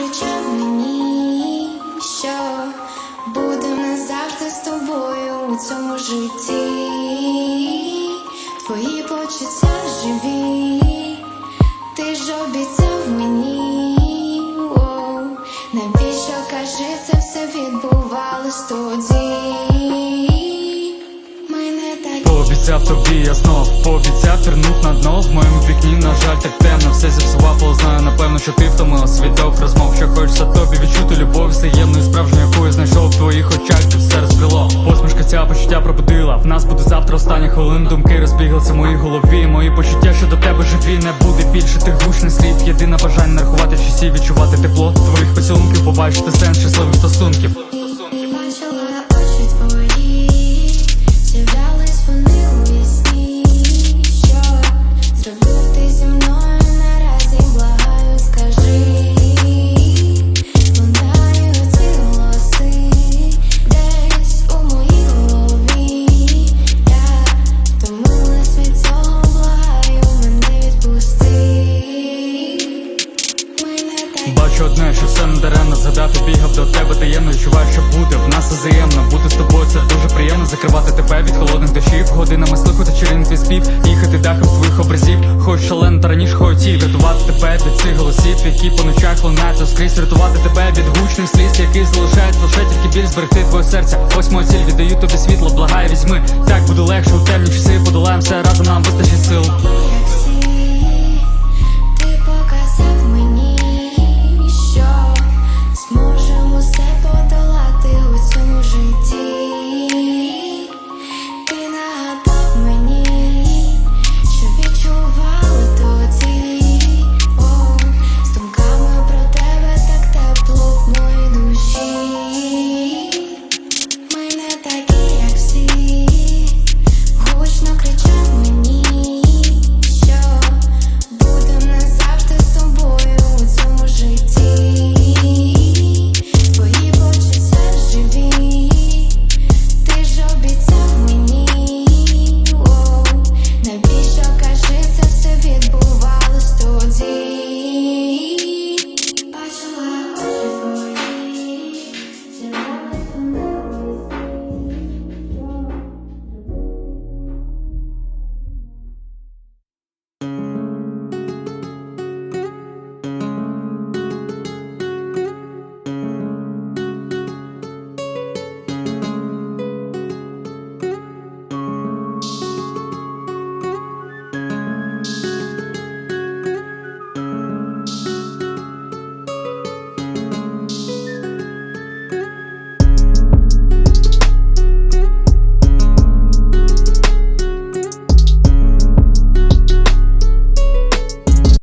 кричав мені, що буде назавжди з тобою у цьому житті. Твої почуття живі, ти ж обіцяв мені, О, навіщо кажи, це все відбувалось тоді. Пообіцяв тобі, я знов пообіцяв вернуть на дно В моєму вікні, на жаль, так темно, все зіпсував, але знаю, напевно, що ти втомилась від довгих розмов, що хочеться тобі відчути любов взаємну і справжню, яку я знайшов в твоїх очах, тут все розбрело Посмішка ця почуття пробудила. В нас буде завтра остання хвилин, думки розбіглися в моїй голові. Мої почуття щодо тебе живі, не буде більше тих гучних слів. Єдине бажання нарахувати часів, відчувати тепло твоїх поцілунків, побачити сенс щасливих стосунків. Що все не згадав бігав до тебе таємно. Відчуваю, що буде в нас взаємно. Бути з тобою це дуже приємно. Закривати тебе від холодних дощів. Годинами слухати чарівний твій спів. Їхати дахом твоїх образів. Хоч шалено та раніше хотів Рятувати тебе від цих голосів Які по ночах лунають скрізь. Рятувати тебе від гучних сліз Які залишають лише тільки біль. Зберегти твоє серце. Ось моя ціль, віддаю тобі світло, благаю, візьми. Так буде легше у темні часи. Подолаєм все разом нам вистачить сил